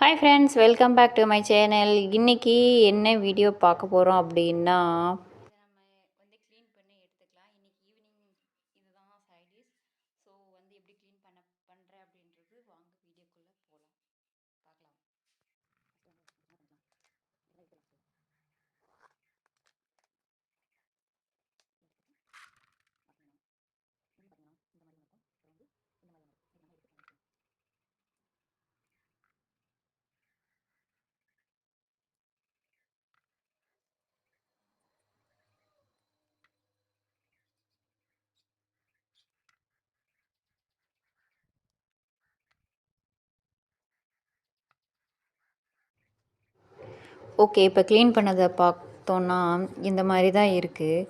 Hi friends welcome back to my channel இன்றைக்கி என்ன video பார்க்க போகிறோம் அப்படின்னா நம்ம வந்து க்ளீன் பண்ணி எடுத்துக்கலாம் இன்றைக்கி ஈவினிங் இதுதான் சைடிஸ் ஸோ வந்து எப்படி க்ளீன் பண்ண பண்ணுறேன் அப்படின்றது வாங்க வீடியோக்குள்ளே போகலாம் பார்க்கலாம் ஓகே இப்போ க்ளீன் பண்ணதை பார்த்தோன்னா இந்த மாதிரி தான் இருக்குது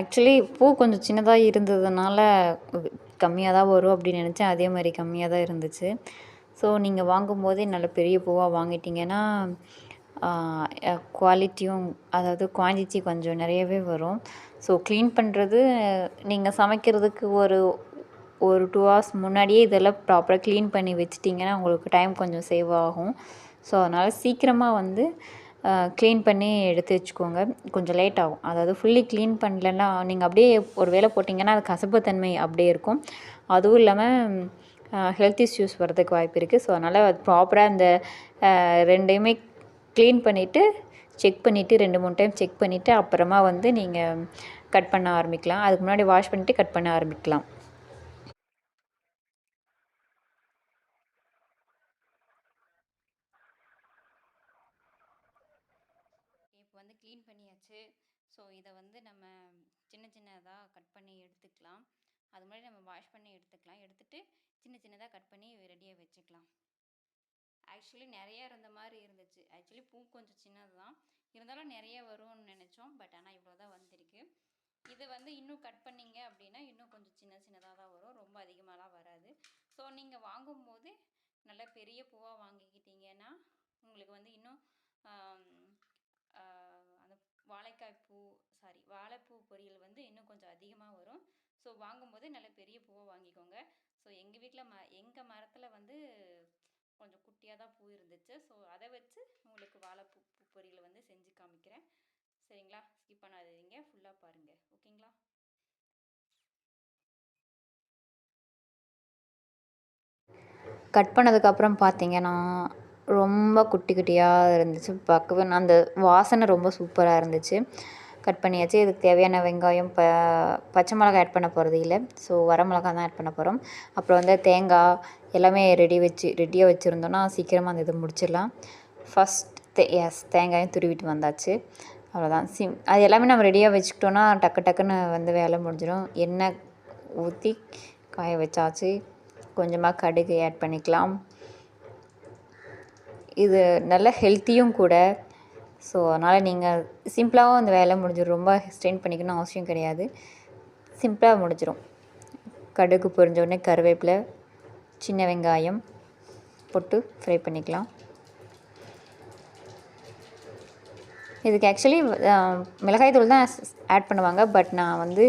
ஆக்சுவலி பூ கொஞ்சம் சின்னதாக இருந்ததுனால கம்மியாக தான் வரும் அப்படின்னு நினச்சேன். அதே மாதிரி கம்மியாக தான் இருந்துச்சு. ஸோ நீங்கள் வாங்கும்போதே நல்ல பெரிய பூவாக வாங்கிட்டிங்கன்னா குவாலிட்டியும் அதாவது குவான்டிட்டி கொஞ்சம் நிறையவே வரும். ஸோ க்ளீன் பண்ணுறது நீங்கள் சமைக்கிறதுக்கு ஒரு ஒரு டூ ஹவர்ஸ் முன்னாடியே இதெல்லாம் ப்ராப்பராக க்ளீன் பண்ணி வச்சிட்டிங்கன்னா உங்களுக்கு டைம் கொஞ்சம் சேவ் ஆகும். ஸோ அதனால் சீக்கிரமாக வந்து க்ளீன் பண்ணி எடுத்து வச்சுக்கோங்க. கொஞ்சம் லேட் ஆகும். அதாவது ஃபுல்லி க்ளீன் பண்ணலன்னா நீங்கள் அப்படியே ஒரு வேலை போட்டிங்கன்னா அது கசப்புத்தன்மை அப்படியே இருக்கும். அதுவும் இல்லாமல் ஹெல்த் இஷ்யூஸ் வரதுக்கு வாய்ப்பு இருக்குது ஸோ அதனால் அது ப்ராப்பராக அந்த ரெண்டையுமே க்ளீன் பண்ணிவிட்டு செக் பண்ணிவிட்டு ரெண்டு மூணு டைம் செக் பண்ணிவிட்டு அப்புறமா வந்து நீங்கள் கட் பண்ண ஆரம்பிக்கலாம். அதுக்கு முன்னாடி வாஷ் பண்ணிவிட்டு கட் பண்ண ஆரம்பிக்கலாம் இப்போ வந்து க்ளீன் பண்ணியாச்சு. ஸோ இதை வந்து நம்ம சின்ன சின்னதாக கட் பண்ணி எடுத்துக்கலாம். அது முன்னாடி நம்ம வாஷ் பண்ணி எடுத்துக்கலாம். எடுத்துகிட்டு சின்ன சின்னதாக கட் பண்ணி ரெடியாக வச்சுக்கலாம். ஆக்சுவலி நிறையா இருந்த மாதிரி இருந்துச்சு. ஆக்சுவலி பூ கொஞ்சம் சின்னது தான் இருந்தாலும் நிறைய வரும்னு நினச்சோம். பட் ஆனால் இவ்வளோ தான் வந்திருக்கு. இது வந்து இன்னும் கட் பண்ணிங்க அப்படின்னா இன்னும் கொஞ்சம் சின்ன சின்னதாக தான் வரும். ரொம்ப அதிகமாகலாம் வராது. ஸோ நீங்கள் வாங்கும்போது நல்ல பெரிய பூவாக வாங்கிக்கிட்டீங்கன்னா உங்களுக்கு வந்து இன்னும் வாழைக்காய் பூ சாரி வாழைப்பூ பொரியல் வந்து இன்னும் கொஞ்சம் அதிகமாக வரும். ஸோ வாங்கும்போது நல்ல பெரிய பூவாக வாங்கிக்கோங்க. ஸோ எங்கள் வீட்டில் ம எங்கள் மரத்தில் வந்து கொஞ்சம் குட்டியாக தான் பூ இருந்துச்சு. ஸோ அதை வச்சு உங்களுக்கு வாழைப்பூ பூ பொரியல் வந்து செஞ்சு காமிக்கிறேன். சரிங்களா? ஸ்கிப் பண்ணாதீங்க. ஃபுல்லாக பாருங்கள் ஓகேங்களா கட் பண்ணதுக்கப்புறம் பார்த்தீங்கன்னா ரொம்ப குட்டி குட்டியாக இருந்துச்சு. பார்க்கவே அந்த வாசனை ரொம்ப சூப்பராக இருந்துச்சு. கட் பண்ணியாச்சு. இதுக்கு தேவையான வெங்காயம் ப பச்சை மிளகாய் ஆட் பண்ண போகிறது இல்லை. ஸோ வர மிளகா தான் ஆட் பண்ண போகிறோம் அப்புறம் வந்து தேங்காய் எல்லாமே ரெடி வச்சு ரெடியாக வச்சுருந்தோன்னா சீக்கிரமாக அந்த இதை முடிச்சிடலாம். ஃபஸ்ட் தே எஸ் தேங்காயும் துருவிட்டு வந்தாச்சு. அவ்வளோதான் சிம் அது எல்லாமே நம்ம ரெடியாக வச்சுக்கிட்டோன்னா டக்கு டக்குன்னு வந்து வேலை முடிஞ்சிடும். எண்ணெய் ஊற்றி காய வச்சாச்சு. கொஞ்சமாக கடுகு ஆட் பண்ணிக்கலாம். இது நல்ல ஹெல்த்தியும் கூட. ஸோ அதனால் நீங்கள் சிம்பிளாகவும் அந்த வேலை முடிஞ்சிடும் ரொம்ப ஸ்ட்ரெயின் பண்ணிக்கணும் அவசியம் கிடையாது. சிம்பிளாக முடிஞ்சிடும் கடுகு பொரிஞ்சோடனே கருவேப்பிலை சின்ன வெங்காயம் போட்டு ஃப்ரை பண்ணிக்கலாம். இதுக்கு ஆக்சுவலி மிளகாய் தூள் தான் ஆட் பண்ணுவாங்க. பட் நான் வந்து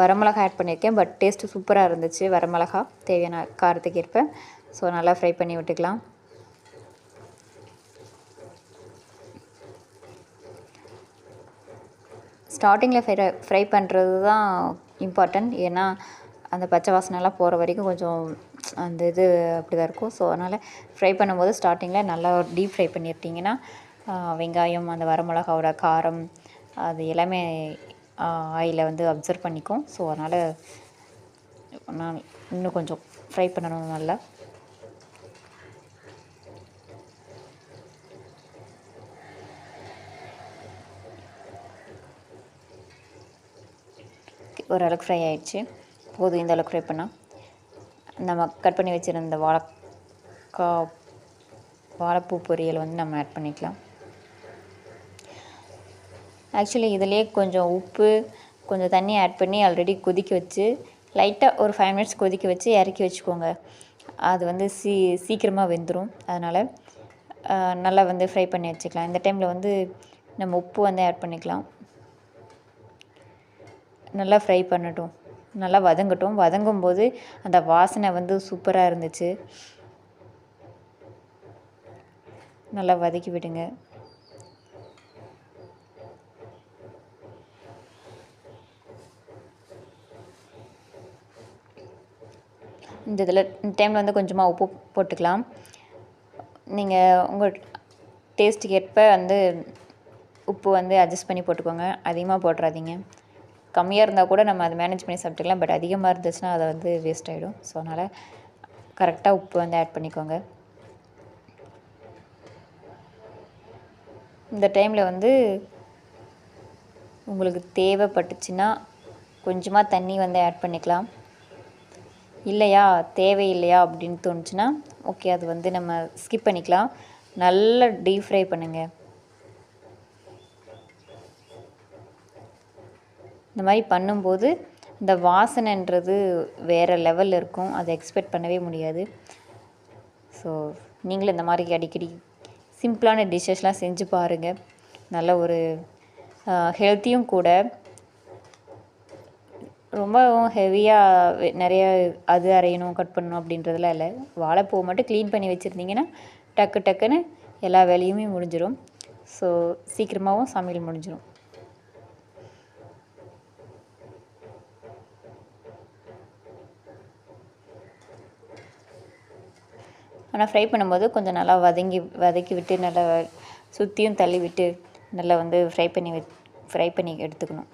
வரமிளகா ஆட் பண்ணியிருக்கேன். பட் டேஸ்ட்டு சூப்பராக இருந்துச்சு வரமிளகா. தேவையான காரத்துக்கு ஏற்ப. ஸோ நல்லா ஃப்ரை பண்ணி விட்டுக்கலாம். ஸ்டார்டிங்கில் ஃப்ரை ஃப்ரை பண்ணுறது தான் இம்பார்ட்டண்ட் ஏன்னா அந்த பச்சை வாசனைலாம் போகிற வரைக்கும் கொஞ்சம் அந்த இது அப்படி தான் இருக்கும். ஸோ அதனால் ஃப்ரை பண்ணும்போது ஸ்டார்டிங்கில் நல்லா டீப் ஃப்ரை பண்ணியிருட்டிங்கன்னா வெங்காயம் அந்த வரமிளகாவோட காரம் அது எல்லாமே ஆயிலை வந்து அப்சர்வ் பண்ணிக்கும். ஸோ அதனால் நான் இன்னும் கொஞ்சம் ஃப்ரை பண்ணணும் நல்லா. ஓரளவுக்கு ஃப்ரை ஆகிடுச்சு போதும் இந்த அளவுக்கு ஃப்ரை பண்ணால் நம்ம கட் பண்ணி வச்சுருந்த வாழைக்கா வாழைப்பூ பொரியல் வந்து நம்ம ஆட் பண்ணிக்கலாம். ஆக்சுவலி இதிலே கொஞ்சம் உப்பு கொஞ்சம் தண்ணி ஆட் பண்ணி ஆல்ரெடி கொதிக்க வச்சு லைட்டாக ஒரு ஃபைவ் மினிட்ஸ் கொதிக்க வச்சு இறக்கி வச்சுக்கோங்க. அது வந்து சீ சீக்கிரமாக வெந்துடும் அதனால் நல்லா வந்து ஃப்ரை பண்ணி வச்சுக்கலாம். இந்த டைமில் வந்து நம்ம உப்பு வந்து ஆட் பண்ணிக்கலாம். நல்லா ஃப்ரை பண்ணட்டும். நல்லா வதங்கட்டும். வதங்கும் போது அந்த வாசனை வந்து சூப்பராக இருந்துச்சு. நல்லா வதக்கி விடுங்க. இந்த இதில் இந்த டைமில் வந்து கொஞ்சமாக உப்பு போட்டுக்கலாம். நீங்கள் உங்கள் டேஸ்ட்டுக்கு ஏற்ப வந்து உப்பு வந்து அட்ஜஸ்ட் பண்ணி போட்டுக்கோங்க. அதிகமாக போட்டுறாதீங்க. கம்மியாக இருந்தால் கூட நம்ம அதை மேனேஜ் பண்ணி சாப்பிட்டுக்கலாம். பட் அதிகமாக இருந்துச்சுன்னா அதை வந்து வேஸ்ட் ஆகிடும் ஸோ அதனால் கரெக்டாக உப்பு வந்து ஆட் பண்ணிக்கோங்க. இந்த டைமில் வந்து உங்களுக்கு தேவைப்பட்டுச்சுன்னா கொஞ்சமாக தண்ணி வந்து ஆட் பண்ணிக்கலாம். இல்லையா? தேவையில்லையா அப்படின்னு தோணுச்சுன்னா ஓகே அது வந்து நம்ம ஸ்கிப் பண்ணிக்கலாம். நல்லா டீப் ஃப்ரை பண்ணுங்கள் இந்த மாதிரி பண்ணும்போது இந்த வாசனைன்றது வேறு லெவலில் இருக்கும். அதை எக்ஸ்பெக்ட் பண்ணவே முடியாது. ஸோ நீங்களும் இந்த மாதிரி அடிக்கடி சிம்பிளான டிஷ்ஷஸ்லாம் செஞ்சு பாருங்கள் நல்ல ஒரு ஹெல்த்தியும் கூட. ரொம்பவும் ஹெவியாக நிறைய அது அரையணும் கட் பண்ணணும் அப்படின்றதுலாம் இல்லை. வாழைப்பூவை மட்டும் க்ளீன் பண்ணி வச்சுருந்தீங்கன்னா டக்கு டக்குன்னு எல்லா வேலையுமே முடிஞ்சிடும் ஸோ சீக்கிரமாகவும் சமையல் முடிஞ்சிடும் ஆனால் ஃப்ரை பண்ணும்போது கொஞ்சம் நல்லா வதங்கி வதக்கி விட்டு நல்லா சுற்றியும் தள்ளி விட்டு நல்லா வந்து ஃப்ரை பண்ணி வச் ஃப்ரை பண்ணி எடுத்துக்கணும்.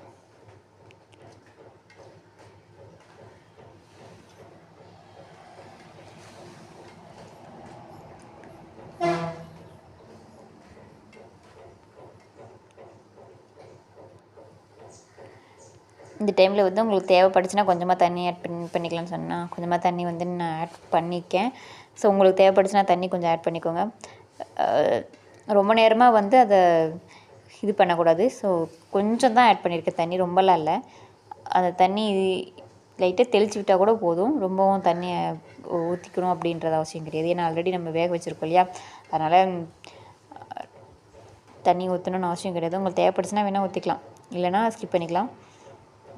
இந்த டைமில் வந்து உங்களுக்கு தேவைப்படுச்சுன்னா கொஞ்சமாக தண்ணி ஆட் பண்ணி பண்ணிக்கலாம்னு சொன்னால் கொஞ்சமாக தண்ணி வந்து நான் ஆட் பண்ணிக்கேன். ஸோ உங்களுக்கு தேவைப்படுச்சுன்னா தண்ணி கொஞ்சம் ஆட் பண்ணிக்கோங்க. ரொம்ப நேரமாக வந்து அதை இது பண்ணக்கூடாது. ஸோ கொஞ்சம் தான் ஆட் பண்ணியிருக்கேன் தண்ணி. ரொம்பலாம் இல்லை. அந்த தண்ணி லைட்டாக தெளித்து விட்டால் கூட போதும். ரொம்பவும் தண்ணியை ஊற்றிக்கணும் அப்படின்றது அவசியம் கிடையாது. ஏன்னா ஆல்ரெடி நம்ம வேக வச்சுருக்கோம் இல்லையா? அதனால் தண்ணி ஊற்றணும்னு அவசியம் கிடையாது. உங்களுக்கு தேவைப்படுச்சுன்னா வேணால் ஊற்றிக்கலாம் இல்லைனா ஸ்கிப் பண்ணிக்கலாம்.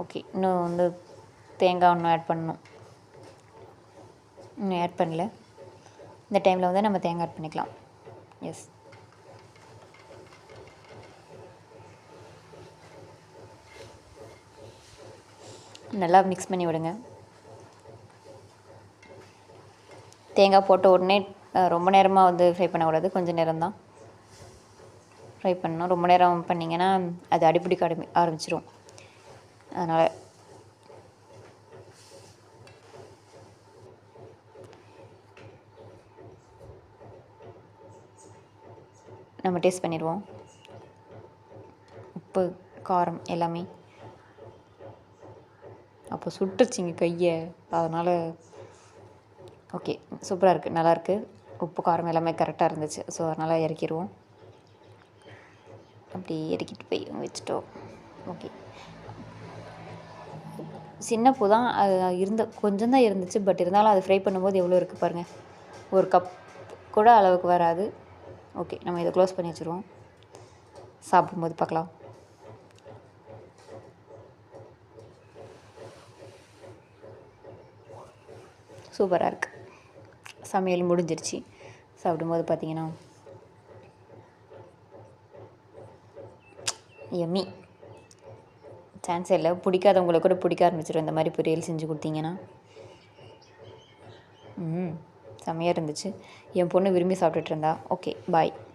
ஓகே இன்னும் வந்து தேங்காய் ஒன்று ஆட் பண்ணணும். இன்னும் ஆட் பண்ணல. இந்த டைமில் வந்து நம்ம தேங்காய் ஆட் பண்ணிக்கலாம். எஸ் நல்லா மிக்ஸ் பண்ணி விடுங்க. தேங்காய் போட்ட உடனே ரொம்ப நேரமாக வந்து ஃப்ரை பண்ணக்கூடாது. கொஞ்சம் நேரம் தான் ஃப்ரை பண்ணணும். ரொம்ப நேரம் பண்ணிங்கன்னா அது அடிப்பிடிக்க ஆரம்பி ஆரம்பிச்சிடும் அதனால் நம்ம டேஸ்ட் பண்ணிடுவோம். உப்பு காரம் எல்லாமே. அப்போ சுட்டுருச்சிங்க கையை. அதனால் ஓகே சூப்பராக இருக்குது நல்லாயிருக்கு உப்பு காரம் எல்லாமே கரெக்டாக இருந்துச்சு. ஸோ அதனால் இறக்கிடுவோம் அப்படி இறக்கிட்டு போய் வச்சுட்டோம். ஓகே. சின்ன பூ தான் அது இருந்த கொஞ்சம் தான் இருந்துச்சு பட் இருந்தாலும் அது ஃப்ரை பண்ணும்போது எவ்வளோ இருக்குது பாருங்கள் ஒரு கப் கூட அளவுக்கு வராது. ஓகே நம்ம இதை க்ளோஸ் பண்ணி வச்சுருவோம். சாப்பிடும்போது பார்க்கலாம். சூப்பராக இருக்குது சமையல் முடிஞ்சிருச்சு. சாப்பிடும்போது பார்த்தீங்கன்னா எம்மி சான்ஸே இல்லை. பிடிக்காதவங்களுக்கு கூட பிடிக்க ஆரம்பிச்சிடும் இந்த மாதிரி பொரியல் செஞ்சு கொடுத்தீங்கன்னா. ம். செம்மையாக இருந்துச்சு. என் பொண்ணு விரும்பி சாப்பிட்டுட்டு இருந்தா. Okay bye